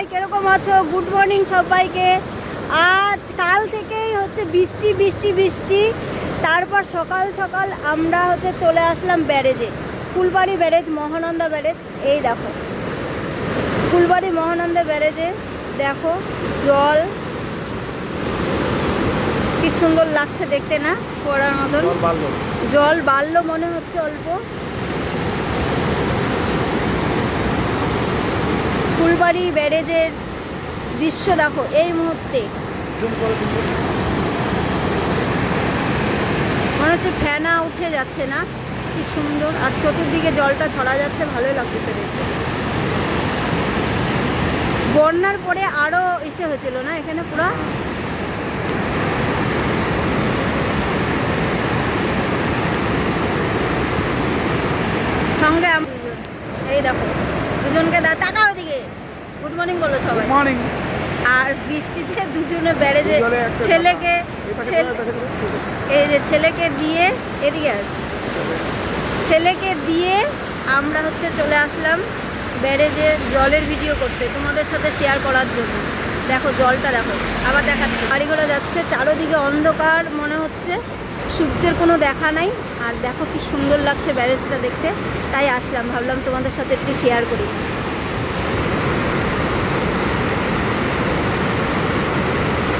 সবাই কীরকম আছো? গুড মর্নিং সবাইকে। আজ কাল থেকেই হচ্ছে বৃষ্টি বৃষ্টি বৃষ্টি। তারপর সকাল সকাল আমরা হচ্ছে চলে আসলাম ব্যারেজে। Phulbari barrage Mahananda barrage. এই দেখো। ফুলবাড়ি মহানন্দা ব্যারেজে। দেখো জল। কি সুন্দর লাগছে দেখতে না? পড়ার মতন। জল বাড়লো। জল বাড়লো মনে হচ্ছে অল্প। ফুলবাড়ি ব্যারেজের দৃশ্য দেখো এই মুহূর্তে। মনে হচ্ছে ফ্যানা উঠে যাচ্ছে না? কি সুন্দর। আর চতুর্দিকে জলটা ছড়া যাচ্ছে ভালোই লাগতেছে দেখতে। বন্যার পরে আরও ইসে হয়েছিল না এখানে পুরো? সঙ্গে এই দেখো দুজনকে টাকা গুড মর্নিং বলো সবাই। Morning। আর বৃষ্টিতে দুজনে ব্যারেজে ছেলেকে এই যে ছেলেকে দিয়ে এদিকে। ছেলেকে দিয়ে আমরা হচ্ছে চলে আসলাম ব্যারেজে জলের ভিডিও করতে তোমাদের সাথে শেয়ার করার জন্য। দেখো জলটা দেখো আবার দেখাচ্ছি। গাড়িগুলো যাচ্ছে চারোদিকে অন্ধকার মনে হচ্ছে সূর্যের কোনো দেখা নাই। আর দেখো কি সুন্দর লাগছে ব্যারেজটা দেখতে। তাই আসলাম ভাবলাম তোমাদের সাথে একটু শেয়ার করি।